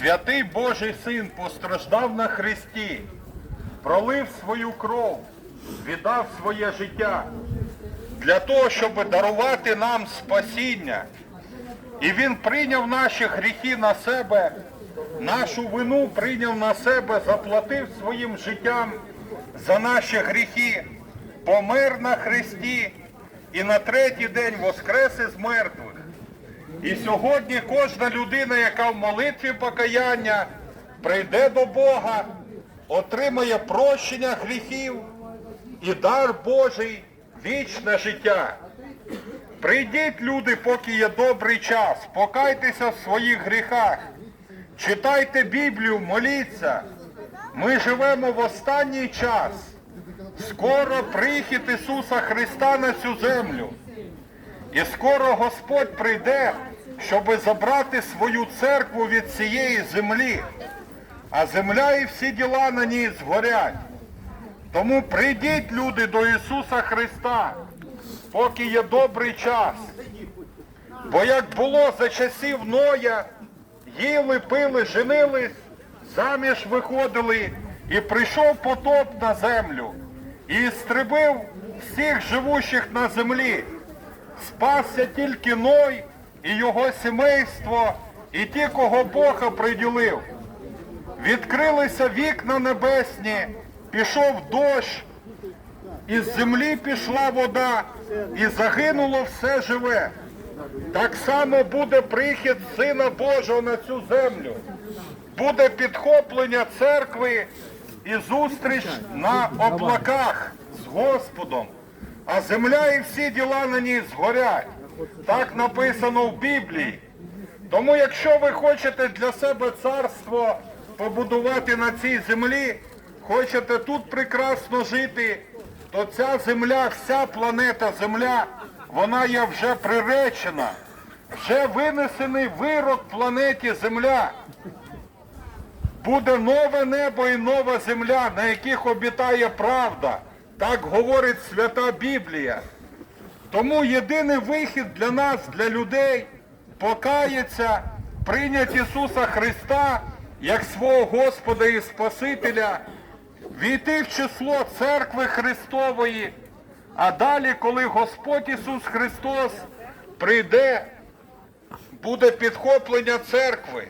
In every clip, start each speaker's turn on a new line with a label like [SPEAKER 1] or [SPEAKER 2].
[SPEAKER 1] Святий Божий Син постраждав на Христі, пролив свою кров, віддав своє життя для того, щоб дарувати нам спасіння. І Він прийняв наші гріхи на себе, нашу вину прийняв на себе, заплатив своїм життям за наші гріхи, помер на Христі і на третій день воскрес із мертвих. І сьогодні кожна людина, яка в молитві покаяння прийде до Бога, отримає прощення гріхів і дар Божий вічне життя. Прийдіть, люди, поки є добрий час, покайтеся в своїх гріхах, читайте Біблію, моліться. Ми живемо в останній час. Скоро прихід Ісуса Христа на цю землю. І скоро Господь прийде, щоб забрати свою церкву від цієї землі, а земля і всі діла на ній згорять. Тому прийдіть, люди, до Ісуса Христа, поки є добрий час. Бо як було за часів Ноя, їли, пили, женились, заміж виходили, і прийшов потоп на землю, і стрибив всіх живущих на землі. Спасся тільки Ной і його сімейство, і ті, кого Бога приділив. Відкрилися вікна небесні, пішов дощ, із землі пішла вода, і загинуло все живе. Так само буде прихід Сина Божого на цю землю. Буде підхоплення церкви і зустріч на облаках з Господом. А земля і всі діла на ній згорять. Так написано в Біблії. Тому якщо ви хочете для себе царство побудувати на цій землі, хочете тут прекрасно жити, то ця земля, вся планета Земля, вона є вже приречена. Вже винесений вирок планеті Земля. Буде нове небо і нова земля, на яких обітає правда. Так говорить свята Біблія. Тому єдиний вихід для нас, для людей, покаятися, прийняти Ісуса Христа як свого Господа і Спасителя, війти в число церкви Христової, а далі, коли Господь Ісус Христос прийде, буде підхоплення церкви.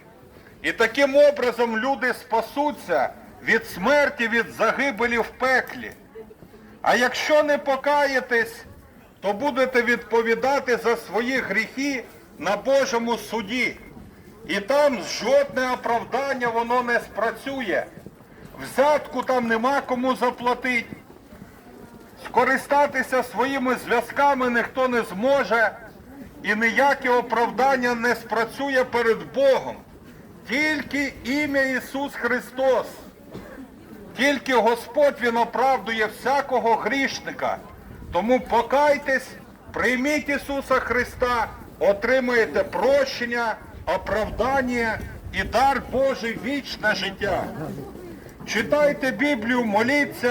[SPEAKER 1] І таким образом люди спасуться від смерті, від загибелі в пеклі. А якщо не покаєтесь, то будете відповідати за свої гріхи на Божому суді. І там жодне оправдання воно не спрацює. Взятку там нема кому заплатити. Скористатися своїми зв'язками ніхто не зможе, і ніяке оправдання не спрацює перед Богом. Тільки ім'я Ісус Христос. Тільки Господь Він оправдує всякого грішника. Тому покайтесь, прийміть Ісуса Христа, отримаєте прощення, оправдання і дар Божий вічне життя. Читайте Біблію, моліться.